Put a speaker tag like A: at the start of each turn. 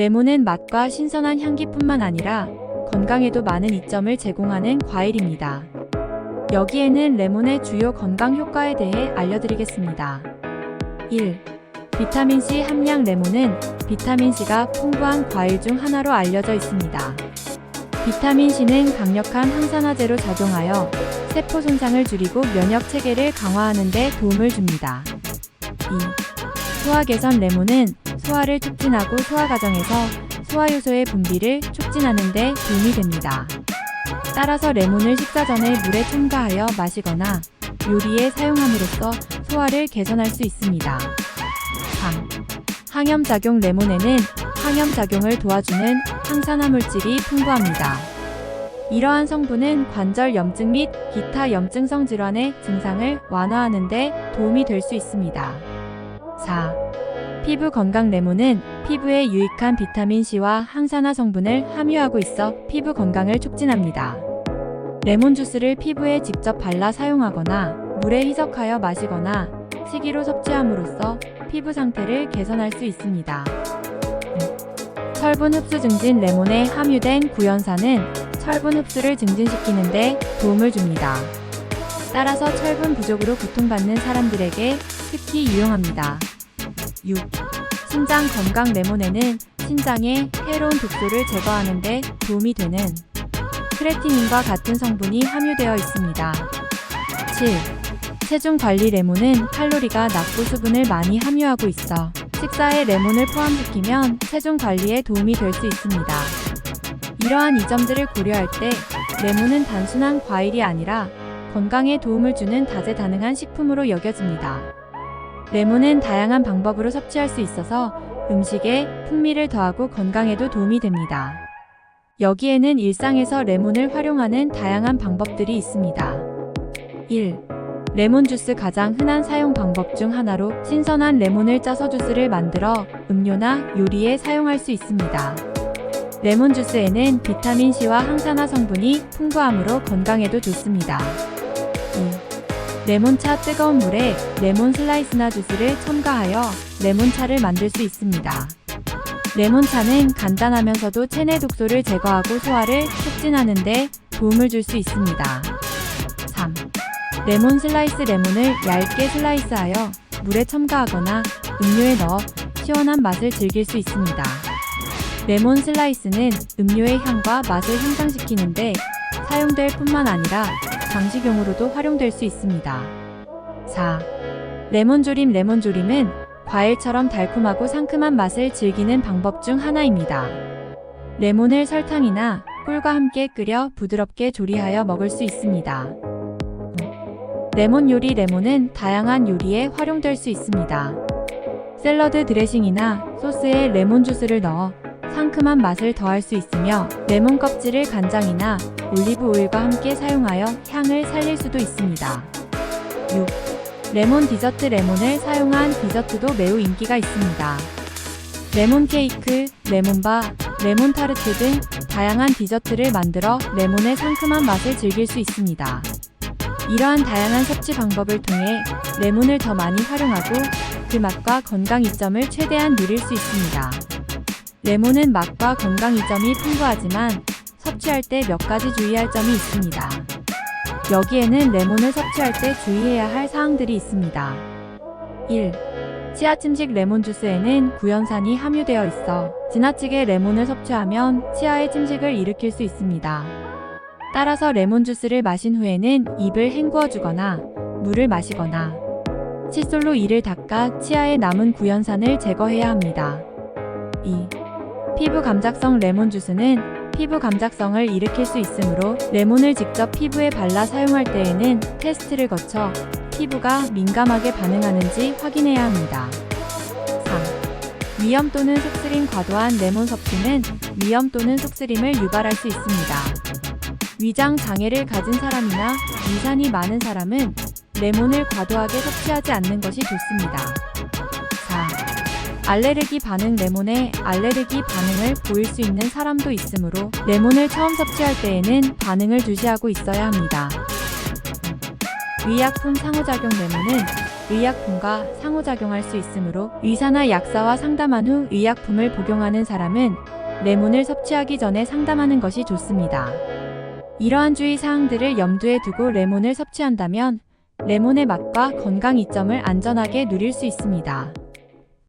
A: 레몬은 맛과 신선한 향기뿐만 아니라 건강에도 많은 이점을 제공하는 과일입니다. 여기에는 레몬의 주요 건강 효과에 대해 알려드리겠습니다. 1. 비타민C 함량 레몬은 비타민C가 풍부한 과일 중 하나로 알려져 있습니다. 비타민C는 강력한 항산화제로 작용하여 세포 손상을 줄이고 면역 체계를 강화하는 데 도움을 줍니다. 2. 소화 개선 레몬은 소화를 촉진하고 소화 과정에서 소화 요소의 분비를 촉진하는 데 도움이 됩니다. 따라서 레몬을 식사 전에 물에 첨가하여 마시거나 요리에 사용함으로써 소화를 개선할 수 있습니다. 3. 항염작용 레몬에는 항염작용을 도와주는 항산화 물질이 풍부합니다. 이러한 성분은 관절 염증 및 기타 염증성 질환의 증상을 완화하는 데 도움이 될 수 있습니다. 4. 피부 건강 레몬은 피부에 유익한 비타민C와 항산화 성분을 함유하고 있어 피부 건강을 촉진합니다. 레몬 주스를 피부에 직접 발라 사용하거나 물에 희석하여 마시거나 식이로 섭취함으로써 피부 상태를 개선할 수 있습니다. 철분 흡수 증진 레몬에 함유된 구연산은 철분 흡수를 증진시키는 데 도움을 줍니다. 따라서 철분 부족으로 고통받는 사람들에게 특히 유용합니다. 6. 신장 건강 레몬에는 신장의 해로운 독소를 제거하는 데 도움이 되는 크레티닌과 같은 성분이 함유되어 있습니다. 7. 체중 관리 레몬은 칼로리가 낮고 수분을 많이 함유하고 있어 식사에 레몬을 포함시키면 체중 관리에 도움이 될 수 있습니다. 이러한 이점들을 고려할 때 레몬은 단순한 과일이 아니라 건강에 도움을 주는 다재다능한 식품으로 여겨집니다. 레몬은 다양한 방법으로 섭취할 수 있어서 음식에 풍미를 더하고 건강에도 도움이 됩니다. 여기에는 일상에서 레몬을 활용하는 다양한 방법들이 있습니다. 1. 레몬 주스 가장 흔한 사용 방법 중 하나로 신선한 레몬을 짜서 주스를 만들어 음료나 요리에 사용할 수 있습니다. 레몬 주스에는 비타민C와 항산화 성분이 풍부하므로 건강에도 좋습니다. 2. 레몬차 뜨거운 물에 레몬 슬라이스나 주스를 첨가하여 레몬차를 만들 수 있습니다. 레몬차는 간단하면서도 체내 독소를 제거하고 소화를 촉진하는 데 도움을 줄 수 있습니다. 3. 레몬 슬라이스 레몬을 얇게 슬라이스하여 물에 첨가하거나 음료에 넣어 시원한 맛을 즐길 수 있습니다. 레몬 슬라이스는 음료의 향과 맛을 향상시키는데 사용될 뿐만 아니라 장식용으로도 활용될 수 있습니다. 4. 레몬 조림 레몬 조림은 과일처럼 달콤하고 상큼한 맛을 즐기는 방법 중 하나입니다. 레몬을 설탕이나 꿀과 함께 끓여 부드럽게 조리하여 먹을 수 있습니다. 레몬 요리 레몬은 다양한 요리에 활용될 수 있습니다. 샐러드 드레싱이나 소스에 레몬 주스를 넣어 상큼한 맛을 더할 수 있으며 레몬 껍질을 간장이나 올리브 오일과 함께 사용하여 향을 살릴 수도 있습니다. 6. 레몬 디저트 레몬을 사용한 디저트도 매우 인기가 있습니다. 레몬 케이크, 레몬바, 레몬 타르트 등 다양한 디저트를 만들어 레몬의 상큼한 맛을 즐길 수 있습니다. 이러한 다양한 섭취 방법을 통해 레몬을 더 많이 활용하고 그 맛과 건강 이점을 최대한 누릴 수 있습니다. 레몬은 맛과 건강 이점이 풍부하지만 섭취할 때 몇 가지 주의할 점이 있습니다. 여기에는 레몬을 섭취할 때 주의해야 할 사항들이 있습니다. 1. 치아 침식 레몬 주스에는 구연산이 함유되어 있어 지나치게 레몬을 섭취하면 치아의 침식을 일으킬 수 있습니다. 따라서 레몬 주스를 마신 후에는 입을 헹구어 주거나 물을 마시거나 칫솔로 이를 닦아 치아에 남은 구연산을 제거해야 합니다. 2. 피부 감작성 레몬 주스는 피부 감작성을 일으킬 수 있으므로 레몬을 직접 피부에 발라 사용할 때에는 테스트를 거쳐 피부가 민감하게 반응하는지 확인해야 합니다. 3. 위염 또는 속쓰림 과도한 레몬 섭취는 위염 또는 속쓰림을 유발할 수 있습니다. 위장 장애를 가진 사람이나 위산이 많은 사람은 레몬을 과도하게 섭취하지 않는 것이 좋습니다. 4. 알레르기 반응 레몬에 알레르기 반응을 보일 수 있는 사람도 있으므로 레몬을 처음 섭취할 때에는 반응을 주시하고 있어야 합니다. 위약품 상호작용 레몬은 의약품과 상호작용할 수 있으므로 의사나 약사와 상담한 후 의약품을 복용하는 사람은 레몬을 섭취하기 전에 상담하는 것이 좋습니다. 이러한 주의 사항들을 염두에 두고 레몬을 섭취한다면 레몬의 맛과 건강 이점을 안전하게 누릴 수 있습니다.